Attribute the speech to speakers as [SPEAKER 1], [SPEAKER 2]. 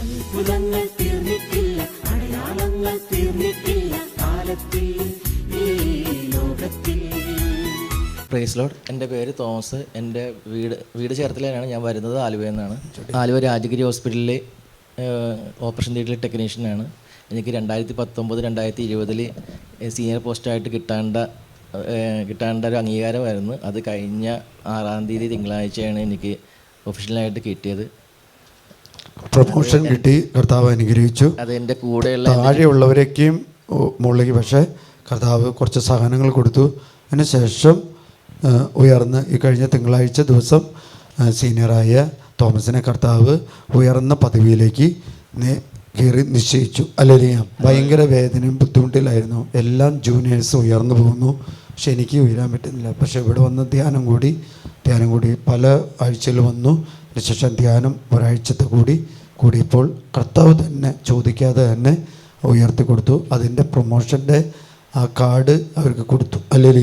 [SPEAKER 1] അത്ഭുതങ്ങൾ തീർന്നിട്ടില്ല അടയാളങ്ങൾ തീർന്നിട്ടില്ല കാലത്തിൽ ഈ ലോകത്തിൽ.
[SPEAKER 2] പ്രൈസ് ലോഡ് എന്റെ പേര് തോമസ്. എന്റെ വീട് വീട് ചേർത്തലയാണ് ഞാൻ വരുന്നത് ആലുവയിൽ നിന്നാണ്. ആലുവ രാജഗിരി ഹോസ്പിറ്റലിലെ ഓപ്പറേഷൻ തിയേറ്ററിൽ ടെക്നീഷ്യനാണ് എനിക്ക് രണ്ടായിരത്തി പത്തൊമ്പത് രണ്ടായിരത്തി ഇരുപതിൽ സീനിയർ പോസ്റ്റായിട്ട് കിട്ടേണ്ട കിട്ടേണ്ട ഒരു അംഗീകാരമായിരുന്നു. അത് കഴിഞ്ഞ ആറാം തീയതി തിങ്കളാഴ്ചയാണ് എനിക്ക് ഒഫീഷ്യലായിട്ട് കിട്ടിയത്.
[SPEAKER 3] പ്രൊമോഷൻ കിട്ടി കർത്താവ് അനുഗ്രഹിച്ചു.
[SPEAKER 2] അത് എന്റെ കൂടെയുള്ള
[SPEAKER 3] താഴെയുള്ളവരൊക്കെയും മുകളിലേക്ക് പക്ഷേ കർത്താവ് കുറച്ച് സഹനങ്ങൾ കൊടുത്തു. അതിനുശേഷം ഉയർന്ന് ഈ കഴിഞ്ഞ തിങ്കളാഴ്ച ദിവസം സീനിയറായ തോമസിനെ കർത്താവ് ഉയർന്ന പദവിയിലേക്ക് കയറി നിശ്ചയിച്ചു. അല്ലെങ്കിൽ ഭയങ്കര വേദനയും ബുദ്ധിമുട്ടിലായിരുന്നു. എല്ലാം ജൂനിയേഴ്സ് ഉയർന്നു പോകുന്നു. പക്ഷെ എനിക്ക് ഉയരാൻ പറ്റുന്നില്ല. പക്ഷേ ഇവിടെ വന്ന് ധ്യാനം കൂടി ധ്യാനം കൂടി പല ആഴ്ചയിൽ വന്നു. അതിനുശേഷം ധ്യാനം ഒരാഴ്ചത്തെ കൂടി കൂടിയപ്പോൾ കർത്താവ് തന്നെ ചോദിക്കാതെ തന്നെ ഉയർത്തി കൊടുത്തു അതിന്റെ പ്രൊമോഷന്റെ ആ കാർഡ് അവർക്ക് കൊടുത്തു. അല്ലെങ്കിൽ